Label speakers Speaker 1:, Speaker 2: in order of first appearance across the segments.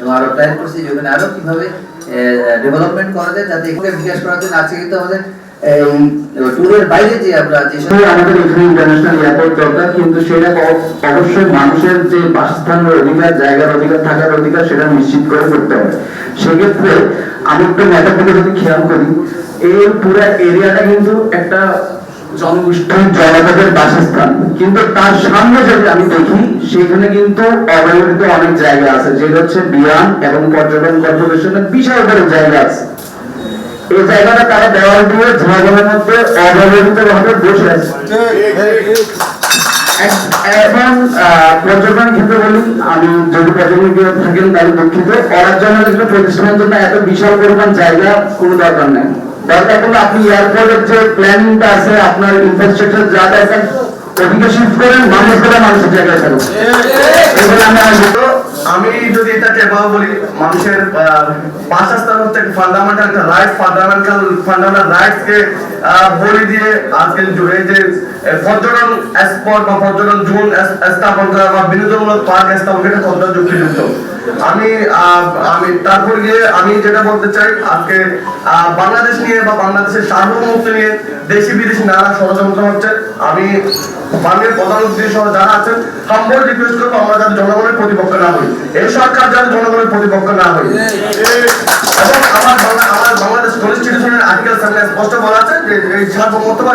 Speaker 1: এবং আরও প্ল্যান আরও কীভাবে ডেভেলপমেন্ট করা যায় যাতে এখানে বিকাশ করার জন্য আজকে কিন্তু আমাদের
Speaker 2: খেয়াল করি, এই কিন্তু একটা জনগোষ্ঠীর জনপদের বাসস্থান। কিন্তু তার সামনে যদি আমি দেখি সেখানে কিন্তু অব্যবহৃত অনেক জায়গা আছে। যেটা হচ্ছে বিয়ান এবং পর্যটন কর্পোরেশনের বিশাল বড় জায়গা আছে। এই জায়গাটা তারা দেওয়াল দিয়ে ঝাড়গ্রামের মধ্যে অব্যবহৃত ভাবে বসে আছে। আহ, পর্যটন ক্ষেত্রে বলি আমি যদি পর্যটন থাকেন তাহলে দুঃখিত। করার জন্য একটা প্রতিষ্ঠানের জন্য এত বিশাল পরিমাণ জায়গা কোনো দরকার নেই। দরকার হলে আপনি এয়ারপোর্টের যে প্ল্যানিংটা আছে আপনার ইনফ্রাস্ট্রাকচার যা দরকার মানুষ মানুষের জায়গায় এগুলো আমি আসব
Speaker 3: আমি যদি এটাকে বলি মানুষের বাসস্থান হচ্ছে fundamental right fundamental fundamental rights বলি দিয়ে আজকে জুড়ে যে পর্যটন স্পট বা পর্যটন জোন স্থাপন করা বা বিনোদনমূলক পার্ক স্থাপন করা কতটা যুক্তিযুক্ত। আমি আমি তারপর গিয়ে আমি যেটা বলতে চাই আজকে বাংলাদেশ নিয়ে বা বাংলাদেশের সার্বভৌমত্ব নিয়ে দেশি বিদেশি নানা ষড়যন্ত্র হচ্ছে। আমি বাংলাদেশের প্রধানমন্ত্রী সহ যারা আছেন হাম্বল রিকোয়েস্ট করব আমরা যাতে জনগণের প্রতিপক্ষ না হই। এই সরকার যাতে জনগণের প্রতিপক্ষ না হই। এবং আমার আমার বাংলাদেশ কনস্টিটিউশনের আর্টিকেল সেভেন স্পষ্ট বলা এই সার্বভৌমত্ব বা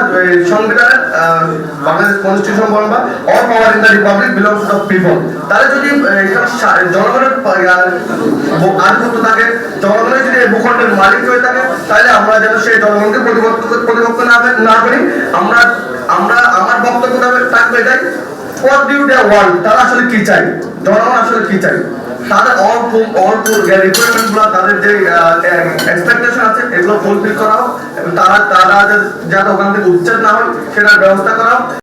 Speaker 3: সংবিধানের বাংলাদেশ কনস্টিটিউশন বলেন বা all power in the republic belongs to people তাহলে যদি জনগণের আধিপত্য থাকে, জনগণের যদি এই ভূখণ্ডের মালিক হয়ে থাকে, তাহলে আমরা যেন সেই জনগণকে প্রতিপক্ষ না করি আমরা আমরা, আমার বক্তব্য থাকবে- এটাই হোয়াট ডিউ দে ওয়ান্ট তারা আসলে কি চাই জনগণ আসলে কি চাই তাদের অল্প অল্প রিকোয়ারমেন্টগুলো, তাদের যে এক্সপেকটেশন আছে, এগুলো ফুলফিল তারা তারা যাতে- ওখান থেকে উচ্ছেদ না হয়, সেটার ব্যবস্থা করা